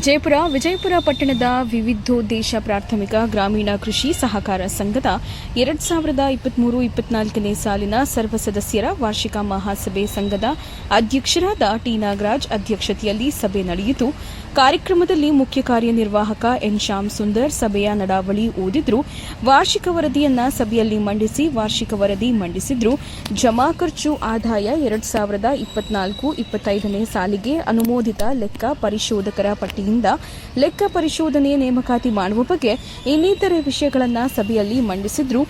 ವಿಜಯಪುರ ವಿಜಯಪುರ ಪಟ್ಟಣದ ವಿವಿಧೋದ್ದೇಶ ಪ್ರಾಥಮಿಕ ಗ್ರಾಮೀಣ ಕೃಷಿ ಸಹಕಾರ ಸಂಘದ ಎರಡ್ ಸಾವಿರದ ಇಪ್ಪತ್ಮೂರು, ಇಪ್ಪತ್ನಾಲ್ಕನೇ ಸಾಲಿನ ಸರ್ವ ಸದಸ್ಯರ ವಾರ್ಷಿಕ ಮಹಾಸಭೆ ಸಂಘದ ಅಧ್ಯಕ್ಷರಾದ ಟಿ. ನಾಗರಾಜ್ ಅಧ್ಯಕ್ಷತೆಯಲ್ಲಿ ಸಭೆ ನಡೆಯಿತು. ಕಾರ್ಯಕ್ರಮದಲ್ಲಿ ಮುಖ್ಯ ಕಾರ್ಯನಿರ್ವಾಹಕ ಎನ್. ಶ್ಯಾಮ್ ಸುಂದರ್ ಸಭೆಯ ನಡಾವಳಿ ಓದಿದ್ರು. ವಾರ್ಷಿಕ ವರದಿಯನ್ನ ಸಭೆಯಲ್ಲಿ ಮಂಡಿಸಿ, ವಾರ್ಷಿಕ ವರದಿ ಮಂಡಿಸಿದ್ರು. ಜಮಾ ಖರ್ಚು ಆದಾಯ ಎರಡು ಸಾವಿರದ ಇಪ್ಪತ್ನಾಲ್ಕು, ಇಪ್ಪತ್ತೈದನೇ ಸಾಲಿಗೆ ಅನುಮೋದಿತ ಲೆಕ್ಕ ಪರಿಶೋಧಕರ ಪಟ್ಟಿಯಿಂದ ಲೆಕ್ಕ ಪರಿಶೋಧನೆ ನೇಮಕಾತಿ ಮಾಡುವ ಬಗ್ಗೆ ಇನ್ನಿತರೆ ವಿಷಯಗಳನ್ನು ಸಭೆಯಲ್ಲಿ ಮಂಡಿಸಿದ್ರು.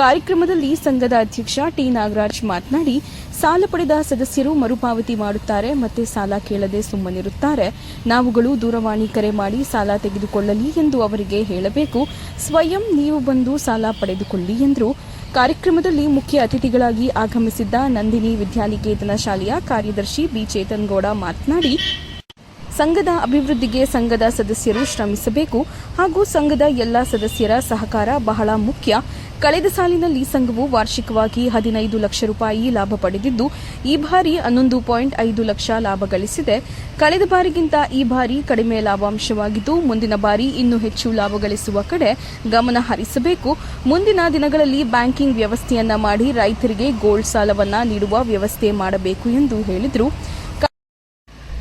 ಕಾರ್ಯಕ್ರಮದಲ್ಲಿ ಸಂಘದ ಅಧ್ಯಕ್ಷ ಟಿ ನಾಗರಾಜ್ ಮಾತನಾಡಿ, ಸಾಲ ಪಡೆದ ಸದಸ್ಯರು ಮರುಪಾವತಿ ಮಾಡುತ್ತಾರೆ, ಮತ್ತೆ ಸಾಲ ಕೇಳದೆ ಸುಮ್ಮನಿರುತ್ತಾರೆ. ನಾವುಗಳು ದೂರವಾಣಿ ಕರೆ ಮಾಡಿ ಸಾಲ ತೆಗೆದುಕೊಳ್ಳಲಿ ಎಂದು ಅವರಿಗೆ ಹೇಳಬೇಕು. ಸ್ವಯಂ ನೀವು ಬಂದು ಸಾಲ ಪಡೆದುಕೊಳ್ಳಿ ಎಂದರು. ಕಾರ್ಯಕ್ರಮದಲ್ಲಿ ಮುಖ್ಯ ಅತಿಥಿಗಳಾಗಿ ಆಗಮಿಸಿದ್ದ ನಂದಿನಿ ವಿದ್ಯಾನಿಕೇತನ ಶಾಲೆಯ ಕಾರ್ಯದರ್ಶಿ ಬಿ ಚೇತನ್ ಗೌಡ ಮಾತನಾಡಿ ಸಂಘದ ಅಭಿವೃದ್ಧಿಗೆ ಸಂಘದ ಸದಸ್ಯರು ಶ್ರಮಿಸಬೇಕು ಹಾಗೂ ಸಂಘದ ಎಲ್ಲ ಸದಸ್ಯರ ಸಹಕಾರ ಬಹಳ ಮುಖ್ಯ. ಕಳೆದ ಸಾಲಿನಲ್ಲಿ ಸಂಘವು ವಾರ್ಷಿಕವಾಗಿ ಹದಿನೈದು ಲಕ್ಷ ರೂಪಾಯಿ ಲಾಭ ಪಡೆದಿದ್ದು, ಈ ಬಾರಿ ಹನ್ನೊಂದು ಪಾಯಿಂಟ್ ಐದು ಲಕ್ಷ ಲಾಭ ಗಳಿಸಿದೆ. ಕಳೆದ ಬಾರಿಗಿಂತ ಈ ಬಾರಿ ಕಡಿಮೆ ಲಾಭಾಂಶವಾಗಿದ್ದು, ಮುಂದಿನ ಬಾರಿ ಇನ್ನೂ ಹೆಚ್ಚು ಲಾಭ ಗಳಿಸುವ ಕಡೆ ಗಮನ ಹರಿಸಬೇಕು. ಮುಂದಿನ ದಿನಗಳಲ್ಲಿ ಬ್ಯಾಂಕಿಂಗ್ ವ್ಯವಸ್ಥೆಯನ್ನ ಮಾಡಿ ರೈತರಿಗೆ ಗೋಲ್ಡ್ ಸಾಲವನ್ನ ನೀಡುವ ವ್ಯವಸ್ಥೆ ಮಾಡಬೇಕು ಎಂದು ಹೇಳಿದರು.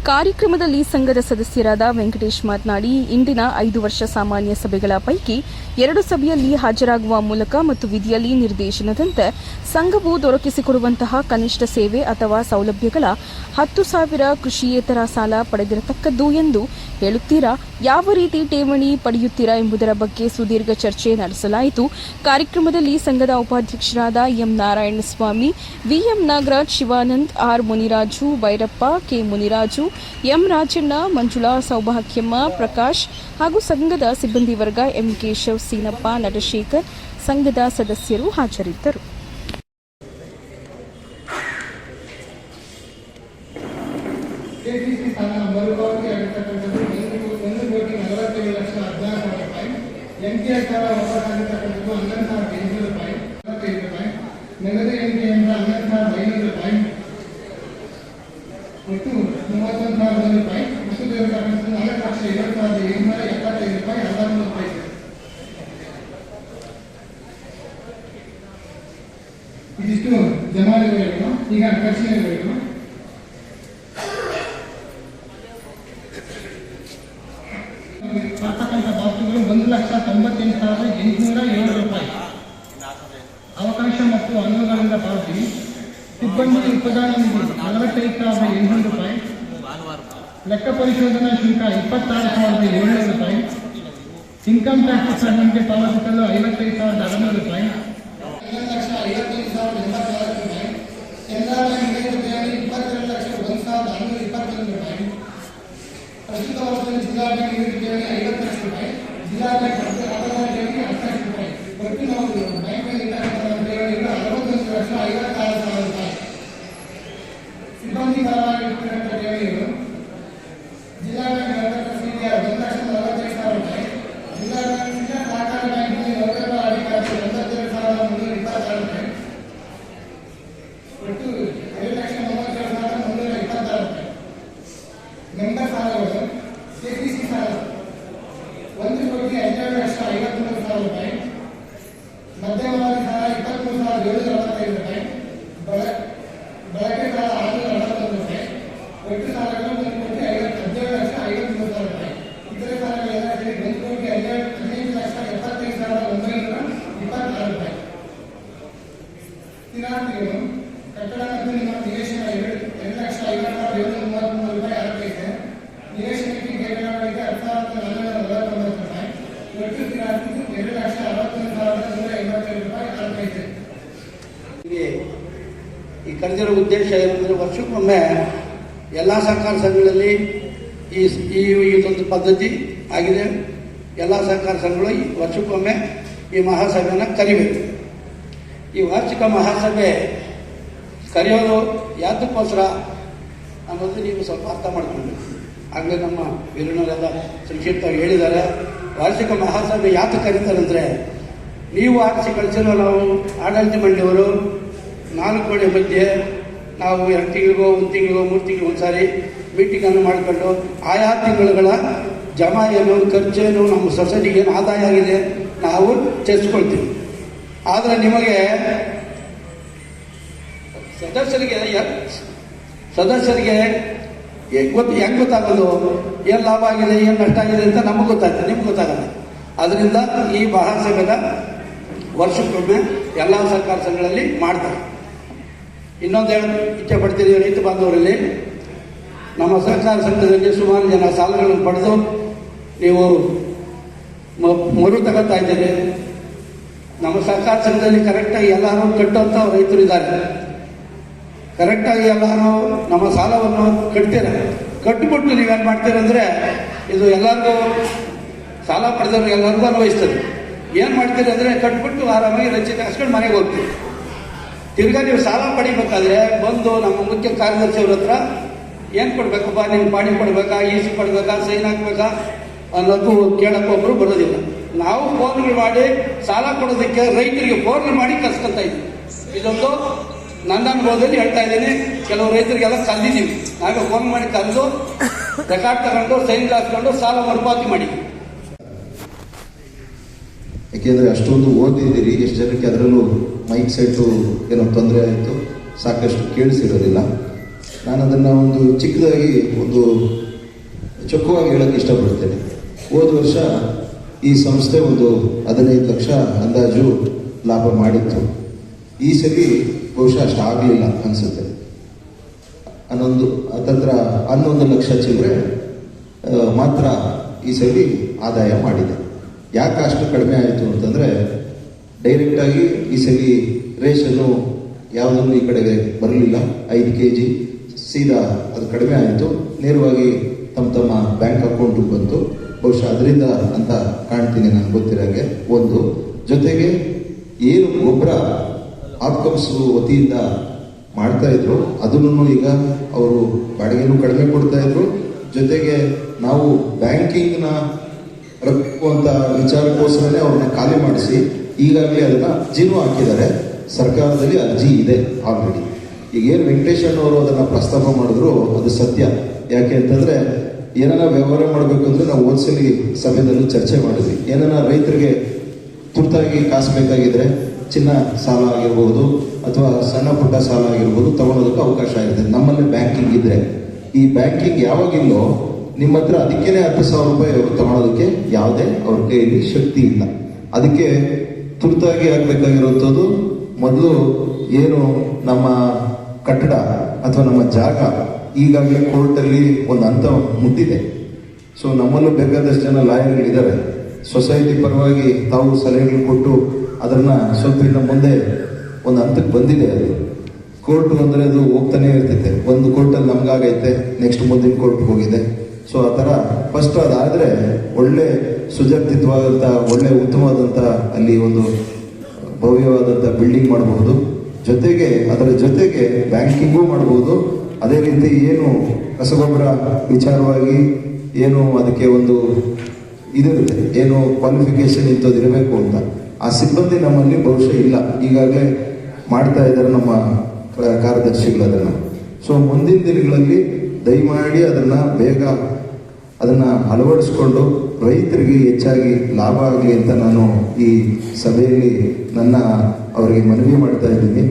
ಕಾರ್ಯಕ್ರಮದಲ್ಲಿ ಸಂಘದ ಸದಸ್ಯರಾದ ವೆಂಕಟೇಶ್ ಮಾತನಾಡಿ, ಇಂದಿನ ಐದು ವರ್ಷ ಸಾಮಾನ್ಯ ಸಭೆಗಳ ಪೈಕಿ ಎರಡು ಸಭೆಯಲ್ಲಿ ಹಾಜರಾಗುವ ಮೂಲಕ ಮತ್ತು ವಿಧಿಯಲ್ಲಿ ನಿರ್ದೇಶನದಂತೆ ಸಂಘವು ದೊರಕಿಸಿಕೊಡುವಂತಹ ಕನಿಷ್ಠ ಸೇವೆ ಅಥವಾ ಸೌಲಭ್ಯಗಳ ಹತ್ತು ಸಾವಿರ ಕೃಷಿಯೇತರ ಸಾಲ ಪಡೆದಿರತಕ್ಕದ್ದು ಎಂದು ಹೇಳುತ್ತೀರಾ? ಯಾವ ರೀತಿ ಠೇವಣಿ ಪಡೆಯುತ್ತೀರಾ ಎಂಬುದರ ಬಗ್ಗೆ ಸುದೀರ್ಘ ಚರ್ಚೆ ನಡೆಸಲಾಯಿತು. ಕಾರ್ಯಕ್ರಮದಲ್ಲಿ ಸಂಘದ ಉಪಾಧ್ಯಕ್ಷರಾದ M Narayanaswamy V M Nagaraj Shivanand, R Muniraju Bhairappa K Muniraju, M Rajanna, Manjula Soubhagyamma, Prakash ಹಾಗೂ ಸಂಘದ ಸಿಬ್ಬಂದಿ ವರ್ಗ ಎಂ ಕೇಶವ್ ಸೀನಪ್ಪ ನಟಶೇಖರ್, ಸಂಘದ ಸದಸ್ಯರು ಹಾಜರಿದ್ದರು ಕೆಸಿಸಿ ಸಾಲ ಮರುಪಾವತಿ ಆಗಿರ್ತಕ್ಕಂಥದ್ದು ಒಂದು ಒಂದು ಕೋಟಿ ನಲವತ್ತೇಳು ಲಕ್ಷ ಹದಿನಾರು ಸಾವಿರ ರೂಪಾಯಿ ಎನ್ಪಿಎಸ್ ಸಾಲ ವಾಪಸ್ ಆಗಿರ್ತಕ್ಕಂಥದ್ದು ಹನ್ನೊಂದು ಸಾವಿರದ ಎಂಟುನೂರು ರೂಪಾಯಿ ನಲವತ್ತೈದು ರೂಪಾಯಿ ನಗದು ಎಣಿಕೆಯಿಂದ ಹನ್ನೊಂದು ಸಾವಿರದ ಐನೂರು ರೂಪಾಯಿ ಒಟ್ಟು ಮೂವತ್ತೊಂದು ಸಾವಿರದ ರೂಪಾಯಿ ಉಳಿದಿರತಕ್ಕಂಥದ್ದು ನಾಲ್ಕು ಲಕ್ಷ ಐವತ್ತು ಸಾವಿರದ ಏಳ್ನೂರ ಎಪ್ಪತ್ತೈದು ರೂಪಾಯಿ ಹದಿನಾರು ರೂಪಾಯಿ ಇದಿಷ್ಟು ಜಮಾ ನಿರ್ವಹಣೆಗಳು ಈಗ ಖರ್ಚಿನ ನಿರ್ವಹಣೆಗಳು ಬರ್ತಕ್ಕಂಥ ಬಾಕ್ಸುಗಳು ಒಂದು ಲಕ್ಷ ತೊಂಬತ್ತೆಂಟು ಸಾವಿರದ ಎಂಟುನೂರ ಏಳು ರೂಪಾಯಿ. ಅವಕಾಶ ಮತ್ತು ಅನುವುಗಳಿಂದ ಪಾವತಿ. ಸಿಬ್ಬಂದಿ ಉಪದಾನ ನಿಧಿ ನಲವತ್ತೈದು ಸಾವಿರದ ಎಂಟುನೂರು ರೂಪಾಯಿ. ಲೆಕ್ಕ ಪರಿಶೋಧನಾ ಶುಲ್ಕ ಇಪ್ಪತ್ತಾರು ಸಾವಿರದ ಏಳ್ನೂರು ರೂಪಾಯಿ. ಇನ್ಕಮ್ ಟ್ಯಾಕ್ಸ್ ಸಂಬಂಧಿಗೆ ಪಾವತಿಸಲು ಐವತ್ತೈದು ಸಾವಿರದ ಅರನೂರು ರೂಪಾಯಿ. ಲಕ್ಷ, ಐವತ್ತೈದು ಸಾವಿರದ ಎಂಬತ್ನಾಲ್ಕು ರೂಪಾಯಿ ಕೆನರಾ ಇಪ್ಪತ್ತೆರಡು ಲಕ್ಷ ಒಂದು ಸಾವಿರದ ಆರುನೂರ ಇಪ್ಪತ್ತೊಂದು ರೂಪಾಯಿ. ಪ್ರಸ್ತುತ ವರ್ಷದಲ್ಲಿ ಜಿಲ್ಲಾ ಬ್ಯಾಂಕ್ ಐವತ್ತು ಲಕ್ಷ ರೂಪಾಯಿ. ಜಿಲ್ಲಾ ಬ್ಯಾಂಕ್ ಅಪರಾಧ ಠೇವಣಿ ಹತ್ತು ಲಕ್ಷ ರೂಪಾಯಿ ಒಟ್ಟು ನಾವು ಬ್ಯಾಂಕ್ನಲ್ಲಿ ಇರ್ತಕ್ಕಂಥ ಠೇವಣಿಗಳು ಅರವತ್ತೊಂದು ಲಕ್ಷ ಐವತ್ತಾರು ಸಾವಿರ ರೂಪಾಯಿ ಸಿಬ್ಬಂದಿ ಪರವಾಗಿ ಇರ್ತಕ್ಕಂಥ ಠೇವಣಿಗಳು ಜಿಲ್ಲಾ ಬ್ಯಾಂಕ್ ನೌಕರರ ಸಿಡಿಆರ್ ಒಂದು ಲಕ್ಷ ನಲವತ್ತೈದು ಸಾವಿರ ರೂಪಾಯಿ ಜಿಲ್ಲಾ ಬ್ಯಾಂಕ್ ಜಿಲ್ಲಾ ಸಹಕಾರ ಬ್ಯಾಂಕ್ನಲ್ಲಿ ನೌಕರರ ಅಧಿಕಾರಿ ಒಂಬತ್ತೆರಡು ಸಾವಿರದ ಮುನ್ನೂರ ಇಪ್ಪತ್ತಾರು ರೂಪಾಯಿ ಒಟ್ಟು ಎರಡು ಲಕ್ಷ ಮೂವತ್ತೇಳು ಸಾವಿರದ ಮುನ್ನೂರ ಇಪ್ಪತ್ತಾರು ರೂಪಾಯಿ ಮೆಂಬರ್ ಸಾಲಗಳು ಕೆಸಿಸಿ ಸಾಲ ಒಂದು ಕೋಟಿ ಹನ್ನೆರಡು ಲಕ್ಷ ಐವತ್ಮೂರು ಸಾವಿರ ರೂಪಾಯಿ ಮಧ್ಯಮವಾಗಿ ಸಾಲ ಇಪ್ಪತ್ಮೂರು ಸಾವಿರದ ಏಳುನೂರ ಅರವತ್ತೈದು ರೂಪಾಯಿ ಬಳ ಬಳಕೆ ಸಾಲ ಆರುನೂರ ಅರವತ್ತೊಂದು ರೂಪಾಯಿ ಒಟ್ಟು ಸಾಲಗಳು ಒಂದು ಕೋಟಿ ಐವತ್ತು ಹದಿನೇಳು ಲಕ್ಷ ಐವತ್ಮೂರು ಸಾವಿರ ರೂಪಾಯಿ ಇತರೆ ಸಾಲಗಳೆಲ್ಲ ಸೇರಿ ಒಂದು ಕೋಟಿ ಹನ್ನೆರಡು ಹದಿನೈದು ಲಕ್ಷ ಎಪ್ಪತ್ತೈದು ಸಾವಿರದ ಒಂಬೈನೂರ ಇಪ್ಪತ್ತಾರು ರೂಪಾಯಿ ಸ್ಥಿರಾಸ್ತಿಗಳು ಕಟ್ಟಡ ಮತ್ತು ನಿಮ್ಮ ನಿವೇಶನ ಎರಡು ಎರಡು ಲಕ್ಷ ಐವತ್ತು ಸಾವಿರದ ಏಳ್ನೂರ ಮೂವತ್ತ್ಮೂರು ರೂಪಾಯಿ ಆಗೈತೆ ನಿವೇಶನಕ್ಕೆ ಗೇಟಗಳಿಗೆ ಹತ್ತು ಸಾವಿರದ ನಾನ್ನೂರ ನಲವತ್ತೊಂಬತ್ತು ರೂಪಾಯಿ ಒಟ್ಟು ಸ್ಥಿರಾಸ್ತಿ ಈ ಕರೆದಿರೋ ಉದ್ದೇಶ ಏನಂದರೆ ವರ್ಷಕ್ಕೊಮ್ಮೆ ಎಲ್ಲ ಸಹಕಾರ ಸಂಘಗಳಲ್ಲಿ ಈ ಈ ಇದೊಂದು ಪದ್ಧತಿ ಆಗಿದೆ. ಎಲ್ಲ ಸಹಕಾರ ಸಂಘಗಳು ಈ ವರ್ಷಕ್ಕೊಮ್ಮೆ ಈ ಮಹಾಸಭೆಯನ್ನು ಕರಿಬೇಕು. ಈ ವಾರ್ಷಿಕ ಮಹಾಸಭೆ ಕರೆಯೋದು ಯಾತಕ್ಕೋಸ್ಕರ ಅನ್ನೋದು ನೀವು ಸ್ವಲ್ಪ ಅರ್ಥ ಮಾಡ್ಕೊಳ್ಬೇಕು. ಆಗಲೇ ನಮ್ಮ ವೀರಣ್ಣರೆಲ್ಲ ಸಂಕ್ಷಿಪ್ತವಾಗಿ ಹೇಳಿದ್ದಾರೆ. ವಾರ್ಷಿಕ ಮಹಾಸಭೆ ಯಾತಕ್ಕೆ ಕರೀತಾರಂದರೆ ನೀವು ಆರಿಸಿ ಕಳಿಸಿರೋ ನಾವು ಆಡಳಿತ ಮಂಡಳಿಯವರು ನಾಲ್ಕು ಕೋಟಿ ಮಧ್ಯೆ ನಾವು ಎರಡು ತಿಂಗಳಿಗೋ, ಒಂದು ತಿಂಗಳಿಗೋ, ಮೂರು ತಿಂಗಳಿಗೋ ಒಂದ್ಸಾರಿ ಮೀಟಿಂಗನ್ನು ಮಾಡಿಕೊಂಡು ಆಯಾ ತಿಂಗಳುಗಳ ಜಮಾ ಏನು ಖರ್ಚೇನು ನಮ್ಮ ಸೊಸೈಟಿಗೆ ಏನು ಆದಾಯ ಆಗಿದೆ ನಾವು ಚರ್ಚ್ಕೊಳ್ತೀವಿ ಆದರೆ ನಿಮಗೆ ಸದಸ್ಯರಿಗೆ ಸದಸ್ಯರಿಗೆ ಗೊತ್ತು, ಹೆಂಗೆ ಗೊತ್ತಾಗೋದು? ಏನು ಲಾಭ ಆಗಿದೆ, ಏನು ನಷ್ಟ ಆಗಿದೆ ಅಂತ ನಮಗೆ ಗೊತ್ತಾಗ್ತದೆ ನಿಮ್ಗೆ ಗೊತ್ತಾಗಲ್ಲ. ಅದರಿಂದ ಈ ಮಹಾಸಂಘದ ವರ್ಷಕ್ಕೊಮ್ಮೆ ಎಲ್ಲ ಸರ್ಕಾರ ಸಂಘಗಳಲ್ಲಿ ಮಾಡ್ತಾರೆ. ಇನ್ನೊಂದು ಹೇಳ ಇಚ್ಛೆ ಪಡ್ತೀರಿ ರೈತ ಬಾಂಧವರಲ್ಲಿ. ನಮ್ಮ ಸಹಕಾರ ಸಂಘದಲ್ಲಿ ಸುಮಾರು ಜನ ಸಾಲಗಳನ್ನು ಪಡೆದು ನೀವು ಮರು ತಗೋತಾ ಇದ್ದೀರಿ. ನಮ್ಮ ಸಹಕಾರ ಸಂಘದಲ್ಲಿ ಕರೆಕ್ಟಾಗಿ ಎಲ್ಲರೂ ಕಟ್ಟುವಂಥ ರೈತರು ಇದ್ದಾರೆ ಕರೆಕ್ಟಾಗಿ ಎಲ್ಲರೂ ನಮ್ಮ ಸಾಲವನ್ನು ಕಟ್ತೀರ? ಕಟ್ಟಿಬಿಟ್ಟು ನೀವೇನು ಮಾಡ್ತೀರಂದ್ರೆ ಇದು ಎಲ್ಲರಿಗೂ ಸಾಲ ಪಡೆದವ್ರಿಗೆ ಎಲ್ಲರಿಗೂ ಅನ್ವಯಿಸ್ತದೆ. ಏನು ಮಾಡ್ತೀರಿ ಅಂದರೆ ಕಟ್ಬಿಟ್ಟು ಆರಾಮಾಗಿ ರಚಿತ ಹಾಸ್ಕೊಂಡು ಮನೆಗೆ ಹೋಗ್ತೀವಿ ತಿರ್ಗಾ ನೀವು ಸಾಲ ಪಡಿಬೇಕಾದ್ರೆ ಬಂದು ನಮ್ಮ ಮುಖ್ಯ ಕಾರ್ಯದರ್ಶಿ ಅವ್ರ ಹತ್ರ ಏನು ಕೊಡ್ಬೇಕಪ್ಪ ನಿಮ್ಗೆ ಪಾಣಿ ಕೊಡ್ಬೇಕಾ? ಈಸಿ ಕೊಡ್ಬೇಕಾ? ಸೈನ್ ಹಾಕ್ಬೇಕಾ? ಅನ್ನೋದು ಕೇಳೋಕ್ಕೊಬ್ಬರು ಬರೋದಿಲ್ಲ. ನಾವು ಫೋನ್ಗಳು ಮಾಡಿ ಸಾಲ ಕೊಡೋದಕ್ಕೆ ರೈತರಿಗೆ ಫೋನ್ ಮಾಡಿ ಕರ್ಸ್ಕೊಂತ ಇದ್ವಿ ಇದೊಂದು ನನ್ನ ಅನುಭವದಲ್ಲಿ ಹೇಳ್ತಾ ಇದ್ದೇನೆ, ಕೆಲವು ರೈತರಿಗೆಲ್ಲ ಕಲ್ದಿದ್ದೀವಿ ನಾವೇ ಫೋನ್ ಮಾಡಿ ಕರೆದು ರೆಕಾರ್ಡ್ ತಗೊಂಡು ಸೈನ್ ಹಾಕ್ಕೊಂಡು ಸಾಲ ಮರುಪಾವತಿ ಮಾಡಿ. ಯಾಕೆಂದರೆ ಅಷ್ಟೊಂದು ಓದಿದ್ದೀರಿ, ಎಷ್ಟು ಜನಕ್ಕೆ ಅದರಲ್ಲೂ ಮೈಕ್ ಸೆಟ್ಟು ಏನೋ ತೊಂದರೆ ಆಯಿತು, ಸಾಕಷ್ಟು ಕೇಳಿಸಿರೋದಿಲ್ಲ. ನಾನು ಅದನ್ನು ಒಂದು ಚಿಕ್ಕದಾಗಿ ಒಂದು ಚೊಕ್ಕವಾಗಿ ಹೇಳೋಕ್ಕೆ ಇಷ್ಟಪಡ್ತೇನೆ. ಹೋದ ವರ್ಷ ಈ ಸಂಸ್ಥೆ ಒಂದು ಹದಿನೈದು ಲಕ್ಷ ಅಂದಾಜು ಲಾಭ ಮಾಡಿತ್ತು. ಈ ಸರಿ ಬಹುಶಃ ಅಷ್ಟು ಆಗಲಿಲ್ಲ ಅನಿಸುತ್ತೆ. ಹನ್ನೊಂದು, ಹತ್ತತ್ರ ಹನ್ನೊಂದು ಲಕ್ಷ ಚಿಲ್ಲರೆ ಮಾತ್ರ ಈ ಸರಿ ಆದಾಯ ಮಾಡಿದೆ. ಯಾಕೆ ಅಷ್ಟು ಕಡಿಮೆ ಆಯಿತು ಅಂತಂದರೆ ಡೈರೆಕ್ಟಾಗಿ ಈ ಸಲಿ ರೇಷನ್ನು ಯಾವುದನ್ನು ಈ ಕಡೆಗೆ ಬರಲಿಲ್ಲ. ಐದು ಕೆ ಜಿ ಸೀದಾ ಅದು ಕಡಿಮೆ ಆಯಿತು. ನೇರವಾಗಿ ತಮ್ಮ ತಮ್ಮ ಬ್ಯಾಂಕ್ ಅಕೌಂಟಿಗೆ ಬಂತು. ಬಹುಶಃ ಅದರಿಂದ ಅಂತ ಕಾಣ್ತೀನಿ ನನಗೆ ಗೊತ್ತಿರೋಂಗೆ ಒಂದು, ಜೊತೆಗೆ ಏನು ಗೊಬ್ಬರ ಆಪ್ಕಮ್ಸ್ ವತಿಯಿಂದ ಮಾಡ್ತಾ ಇದ್ರು. ಅದನ್ನು ಈಗ ಅವರು ಬಾಡಿಗೆನೂ ಕಡಿಮೆ ಕೊಡ್ತಾ ಇದ್ರು. ಜೊತೆಗೆ ನಾವು ಬ್ಯಾಂಕಿಂಗ್ನ ರಕ್ಕುವಂತ ವಿಚಾರಕ್ಕೋಸ್ಕರನೇ ಅವ್ರನ್ನ ಖಾಲಿ ಮಾಡಿಸಿ ಈಗಾಗಲೇ ಅದನ್ನ ಅರ್ಜಿನೂ ಹಾಕಿದ್ದಾರೆ. ಸರ್ಕಾರದಲ್ಲಿ ಅರ್ಜಿ ಇದೆ ಆಲ್ರೆಡಿ ಈಗ ಏನು ವೆಂಕಟೇಶಣ್ಣವರು ಅದನ್ನ ಪ್ರಸ್ತಾಪ ಮಾಡಿದ್ರು ಅದು ಸತ್ಯ. ಯಾಕೆ ಅಂತಂದ್ರೆ ಏನಾರ ವ್ಯವಹಾರ ಮಾಡಬೇಕು ಅಂದ್ರೆ ನಾವು ಒಂದ್ಸಲಿ ಸಮಯದಲ್ಲಿ ಚರ್ಚೆ ಮಾಡಿದ್ವಿ. ಏನಾರ ರೈತರಿಗೆ ತುರ್ತಾಗಿ ಕಾಸು ಬೇಕಾಗಿದ್ರೆ ಚಿನ್ನ ಸಾಲ ಆಗಿರ್ಬೋದು ಅಥವಾ ಸಣ್ಣ ಪುಟ್ಟ ಸಾಲ ಆಗಿರ್ಬೋದು ತಗೊಳೋದಕ್ಕೆ ಅವಕಾಶ ಇದೆ ನಮ್ಮಲ್ಲಿ ಬ್ಯಾಂಕಿಂಗ್ ಇದ್ರೆ. ಈ ಬ್ಯಾಂಕಿಂಗ್ ಯಾವಾಗಿಲ್ಲೋ ನಿಮ್ಮ ಹತ್ರ ಅದಕ್ಕೇನೆ ಹತ್ತು ಸಾವಿರ ರೂಪಾಯಿ ಅವರು ತಗೊಳೋದಕ್ಕೆ ಯಾವುದೇ ಅವ್ರ ಕೈಯಲ್ಲಿ ಶಕ್ತಿ ಇಲ್ಲ. ಅದಕ್ಕೆ ತುರ್ತಾಗಿ ಆಗ್ಬೇಕಾಗಿರುವಂಥದ್ದು ಮೊದಲು ಏನು ನಮ್ಮ ಕಟ್ಟಡ ಅಥವಾ ನಮ್ಮ ಜಾಗ ಈಗಾಗಲೇ ಕೋರ್ಟಲ್ಲಿ ಒಂದು ಹಂತ ಮುಟ್ಟಿದೆ. ಸೊ ನಮ್ಮಲ್ಲೂ ಬೇಕಾದಷ್ಟು ಜನ ಲಾಯರ್ಗಳಿದ್ದಾರೆ ಸೊಸೈಟಿ ಪರವಾಗಿ ತಾವು ಸಲಹೆಗಳು ಕೊಟ್ಟು ಅದನ್ನ ಸ್ವಲ್ಪ ಇನ್ನು ಮುಂದೆ ಒಂದು ಹಂತಕ್ಕೆ ಬಂದಿದೆ ಅದು. ಕೋರ್ಟ್ ಅಂದರೆ ಅದು ಹೋಗ್ತಾನೆ ಇರ್ತೈತೆ. ಒಂದು ಕೋರ್ಟಲ್ಲಿ ನಮ್ಗಾಗೈತೆ ನೆಕ್ಸ್ಟ್ ಮುಂದಿನ ಕೋರ್ಟ್ ಹೋಗಿದೆ. ಸೊ ಆ ಥರ ಫಸ್ಟ್ ಅದಾದರೆ ಒಳ್ಳೆ ಸುಜಾತಿತ್ವವಾದಂಥ ಒಳ್ಳೆ ಉತ್ತಮವಾದಂಥ ಅಲ್ಲಿ ಒಂದು ಭವ್ಯವಾದಂಥ ಬಿಲ್ಡಿಂಗ್ ಮಾಡಬಹುದು. ಜೊತೆಗೆ, ಅದರ ಜೊತೆಗೆ ಬ್ಯಾಂಕಿಂಗು ಮಾಡಬಹುದು. ಅದೇ ರೀತಿ ಏನು ರಸಗೊಬ್ಬರ ವಿಚಾರವಾಗಿ ಏನು ಅದಕ್ಕೆ ಒಂದು ಇದಿರುತ್ತೆ. ಏನು ಕ್ವಾಲಿಫಿಕೇಶನ್ ಇಂಥದ್ದು ಇರಬೇಕು ಅಂತ. ಆ ಸಿಬ್ಬಂದಿ ನಮ್ಮಲ್ಲಿ ಬಹುಶಃ ಇಲ್ಲ. ಈಗಾಗಲೇ ಮಾಡ್ತಾ ಇದ್ದಾರೆ ನಮ್ಮ ಕಾರ್ಯದರ್ಶಿಗಳು ಅದನ್ನು. ಸೊ ಮುಂದಿನ ದಿನಗಳಲ್ಲಿ ದಯಮಾಡಿ ಅದನ್ನ ಬೇಗ ಅದನ್ನ ಅಳವಡಿಸ್ಕೊಂಡು ರೈತರಿಗೆ ಹೆಚ್ಚಾಗಿ ಲಾಭ ಆಗಲಿ ಅಂತ ನಾನು ಈ ಸಭೆಯಲ್ಲಿ ನನ್ನ ಅವರಿಗೆ ಮನವಿ ಮಾಡ್ತಾ ಇದ್ದೀನಿ.